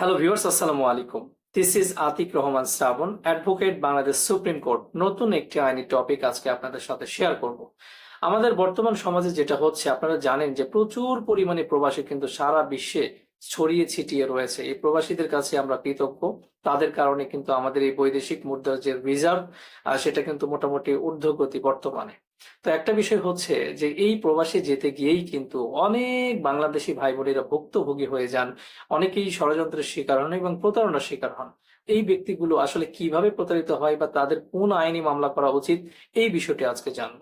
Hello viewers আসসালামু আলাইকুম this is Atik Rahman Srabon advocate Bangladesh supreme court নতুন একটি আইনি টপিক আজকে আপনাদের সাথে শেয়ার করব। আমাদের বর্তমান সমাজে যেটা হচ্ছে, আপনারা জানেন যে প্রচুর পরিমাণে প্রবাসী কিন্তু সারা বিশ্বে ছড়িয়ে ছিটিয়ে রয়েছে। এই প্রবাসীদের কাছে আমরা কৃতজ্ঞ। তাদের কারণে কিন্তু আমাদের এই বৈদেশিক মুদ্রার যে রিজার্ভ সেটা কিন্তু মোটামুটি ঊর্ধ্বগতি বর্তমানে। তো একটা বিষয় হচ্ছে যে, এই প্রবাসে যেতে গিয়েই কিন্তু অনেক বাংলাদেশি ভাই বোনেরা ভুক্তভোগী হয়ে যান। অনেকেই ষড়যন্ত্রের শিকার হন এবং প্রতারণার শিকার হন। এই ব্যক্তিগুলো আসলে কীভাবে প্রতারিত হয় বা তাদের কোন আইনি মামলা করা উচিত, এই বিষয়টি আজকে জানব।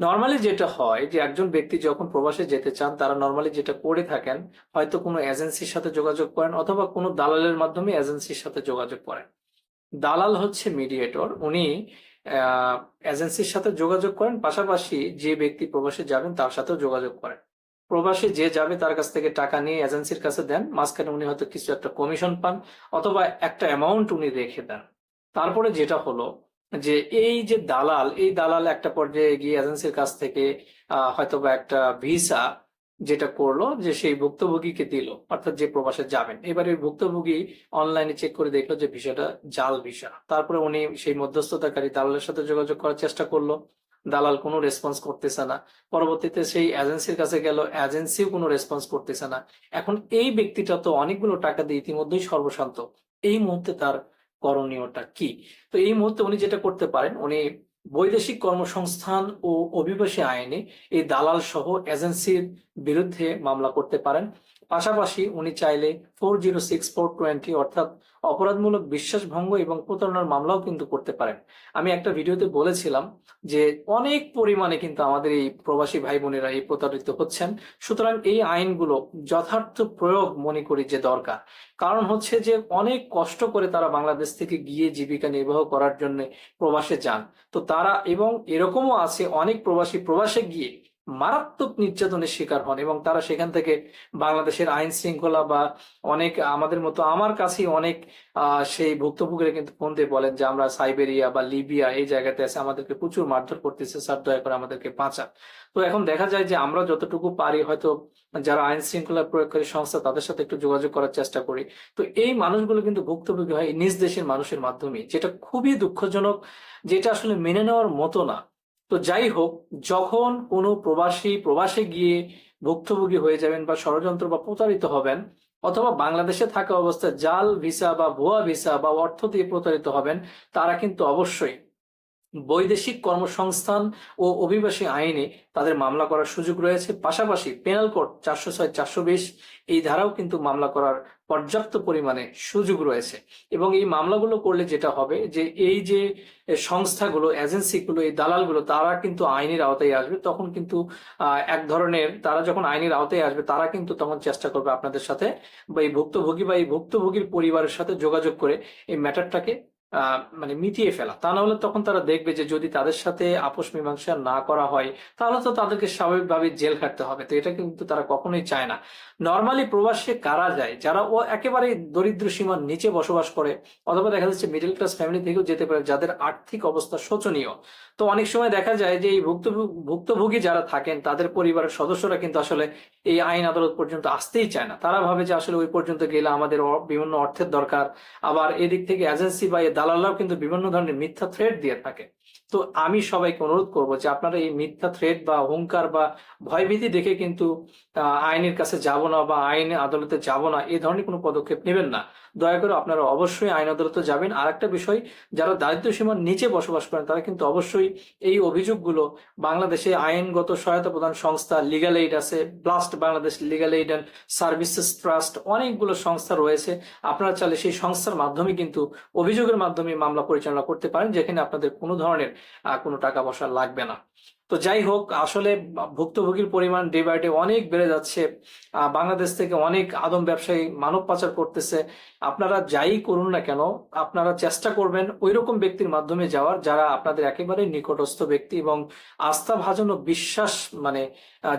নর্মালি যেটা হয় যে, একজন ব্যক্তি যখন প্রবাসে যেতে চান, তারা নর্মালি যেটা করে থাকেন, হয়তো কোনো এজেন্সির সাথে যোগাযোগ করেন অথবা কোনো দালালের মাধ্যমে এজেন্সির সাথে যোগাযোগ করেন। দালাল হচ্ছে মিডিয়েটর উনি এজেন্সির সাথে যোগাযোগ করেন পাশাপাশি যে ব্যক্তি প্রবাসে যাবেন তার সাথেও যোগাযোগ করেন। প্রবাসে যে যাবে তার কাছ থেকে টাকা নিয়ে এজেন্সির কাছে দেন মাঝখানে উনি হয়তো কিছু একটা কমিশন পান অথবা একটা অ্যামাউন্ট উনি রেখে দেন। তারপরে যেটা হলো যে এই যে দালাল এই দালাল একটা পর্যায়ে গিয়ে এজেন্সির কাছ থেকে আহ, হয়তোবা একটা ভিসা যেটা করল যে সেই ভুক্তভোগীকে দিল, অর্থাৎ যে প্রবাসে যাবেন। এবারে ভুক্তভোগী অনলাইনে চেক করে দেখল যে ভিসাটা জাল ভিসা তারপরে উনি সেই মধ্যস্থতাকারী দালালের সাথে যোগাযোগ করার চেষ্টা করল। দালাল কোনো রেসপন্স করতেছে না। পরবর্তীতে সেই এজেন্সির কাছে গেল এজেন্সিও কোনো রেসপন্স করতেছে না। এখন এই ব্যক্তিটা তো অনেকগুলো টাকা দিয়ে ইতিমধ্যেই সর্বশান্ত। এই মুহূর্তে তার করণীয়টা কি? তো এই মুহূর্তে উনি যেটা করতে পারেন, উনি বৈদেশিক কর্মসংস্থান ও অভিবাসী আইনে এই দালাল সহ এজেন্সির বিরুদ্ধে মামলা করতে পারেন পাশাপাশি উনি চাইলে four zero six four twenty অর্থাৎ অপরাধমূলক বিশ্বাসভঙ্গ এবং প্রতারণার মামলাও কিন্তু করতে পারেন। আমি একটা ভিডিওতে বলেছিলাম যে অনেক পরিমাণে কিন্তু আমাদের এই প্রবাসী ভাই বোনেরা এই প্রতারিত হচ্ছেন। সুতরাং এই আইনগুলো যথার্থ প্রয়োগ মনে করি যে দরকার। কারণ হচ্ছে যে অনেক কষ্ট করে তারা বাংলাদেশ থেকে গিয়ে জীবিকা নির্বাহ করার জন্য প্রবাসে যান। তো তারা এবং এরকমও আছে অনেক প্রবাসী প্রবাসে গিয়ে মারাত্মক নির্যাতনের শিকার হন এবং তারা সেখান থেকে বাংলাদেশের আইন শৃঙ্খলা বা অনেক আমাদের মতো আমার কাছেই অনেক সেই ভুক্তভোগীরা কিন্তু ফোন দিয়ে বলেন যে আমরা সাইবেরিয়া বা লিবিয়া এই জায়গাতে আছে আমাদেরকে প্রচুর মারধর করতেছে, স্যার দয়া করে আমাদেরকে বাঁচান। তো এখন দেখা যায় যে আমরা যতটুকু পারি হয়তো যারা আইন শৃঙ্খলা প্রয়োগকারী সংস্থা তাদের সাথে একটু যোগাযোগ করার চেষ্টা করি। তো এই মানুষগুলো কিন্তু ভুক্তভোগী হয় নিজ দেশের মানুষের মাধ্যমে যেটা খুবই দুঃখজনক, যেটা আসলে মেনে নেওয়ার মতো না। তো যাই হোক, যখন কোনো প্রবাসী প্রবাসে গিয়ে ভুক্তভোগী হয়ে যাবেন বা ষড়যন্ত্র বা প্রতারিত হবেন অথবা বাংলাদেশে থাকা অবস্থায় জাল ভিসা বা ভুয়া ভিসা বা অর্থ দিয়ে প্রতারিত হবেন, তারা কিন্তু অবশ্যই বৈদেশিক কর্মসংস্থান ও অভিবাসী আইনে তাদের মামলা করার সুযোগ রয়েছে। পাশাপাশি পেনাল কোড চারশো ছয়, চারশো বিশ, এই ধারাও কিন্তু মামলা করার পর্যাপ্ত পরিমাণে সুযোগ রয়েছে। এবং এই মামলাগুলো করলে যেটা হবে যে, এই যে সংস্থাগুলো, এজেন্সিগুলো, এই দালালগুলো, তারা কিন্তু আইনের আওতায় আসবে। তখন কিন্তু এক ধরনের তারা যখন আইনের আওতায় আসবে, তারা কিন্তু তখন চেষ্টা করবে আপনাদের সাথে বা এই ভুক্তভোগী বা এই ভুক্তভোগীর পরিবারের সাথে যোগাযোগ করে এই ম্যাটারটাকে মানে মিটিয়ে ফেলা। তা না হলে তখন তারা দেখবে যে যদি তাদের সাথে আপোষ মীমাংসা না করা হয়, তাহলে তো তাদেরকে স্বাভাবিকভাবে জেল খাটতে হবে। তো এটা কিন্তু তারা কখনোই চায় না। নর্মালি প্রবাসে কারা যায়? যারা ও একেবারে দরিদ্র সীমার নিচে বসবাস করে, অথবা দেখা যাচ্ছে মিডল ক্লাস ফ্যামিলি থেকেও যেতে পারে, যাদের আর্থিক অবস্থা শোচনীয়। তো অনেক সময় দেখা যায় যে এই ভুক্তভোগী যারা থাকেন, তাদের পরিবারের সদস্যরা কিন্তু আসলে এই আইন আদালত পর্যন্ত আসতেই চায় না। তারা ভাবে যে আসলে ওই পর্যন্ত গেলে আমাদের বিভিন্ন অর্থের দরকার। আবার এদিক থেকে এজেন্সি বা দালালরাও কিন্তু বিভিন্ন ধরনের মিথ্যা থ্রেড দিয়ে থাকে। তো আমি সবাইকে অনুরোধ করব যে আপনারা এই মিথ্যা থ্রেড বা হুঙ্কার বা ভয়ভীতি দেখে কিন্তু আইনের কাছে যাব না বা আইন আদালতে যাব না এই ধরনের কোনো পদক্ষেপ নেবেন না। দয়া করে আপনারা অবশ্যই আইন আদালতে যাবেন। আর একটা বিষয়, যারা দারিদ্র সীমার নিচে বসবাস করেন, তারা কিন্তু অবশ্যই এই অভিযোগগুলো বাংলাদেশে আইনগত সহায়তা প্রদান সংস্থা লিগাল এইড আছে BLAST Bangladesh legal aid and services trust অনেকগুলো সংস্থা রয়েছে। আপনারা চাইলে সেই সংস্থার মাধ্যমে কিন্তু অভিযোগের মাধ্যমে মামলা পরিচালনা করতে পারেন যেখানে আপনাদের কোনো ধরনের কোনো টাকা পয়সা লাগবে না। তো যাই হোক, আসলে ভুক্তভোগীর পরিমাণ ডে বাই ডে অনেক বেড়ে যাচ্ছে। বাংলাদেশ থেকে অনেক আদম ব্যবসায়ী মানব পাচার করতেছে। আপনারা যাই করুন না কেন, আপনারা চেষ্টা করবেন ওই রকম ব্যক্তির মাধ্যমে যাওয়ার, যারা আপনাদের একেবারে নিকটস্থ ব্যক্তি এবং আস্থা ভাজন ও বিশ্বাস মানে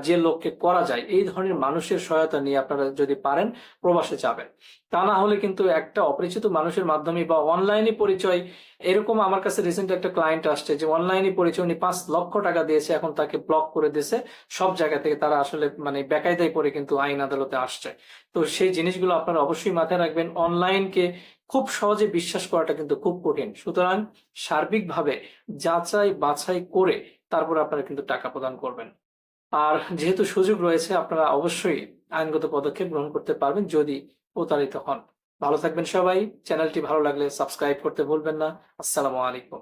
যে লোককে করা যায়, এই ধরনের মানুষের সহায়তা নিয়ে আপনারা যদি পারেন, প্রবাসে যাবেন। তা না হলে কিন্তু একটা অপরিচিত মানুষের মাধ্যমে বা অনলাইনে পরিচয় এরকম আমার কাছে রিসেন্ট একটা ক্লায়েন্ট আসছে যে অনলাইনে পরিচয় উনি পাঁচ লক্ষ টাকা দিয়েছে, এখন তাকে ব্লক করে দিয়েছে। সব জায়গা থেকে তারা আসলে মানে বেকায়দায় পড়ে কিন্তু আইন আদালতে আসছে। তো সেই জিনিসগুলো আপনারা অবশ্যই মাথায় রাখবেন। অনলাইনকে খুব সহজে বিশ্বাস করাটা কিন্তু খুব কঠিন। সুতরাং সার্বিকভাবে যাচাই বাছাই করে তারপর আপনারা কিন্তু টাকা প্রদান করবেন। আর যেহেতু সুযোগ রয়েছে, আপনারা অবশ্যই আইনগত পদক্ষেপ গ্রহণ করতে পারবেন যদি প্রতারিত হন। ভালো থাকবেন সবাই। চ্যানেলটি ভালো লাগলে সাবস্ক্রাইব করতে ভুলবেন না। আসসালামু আলাইকুম।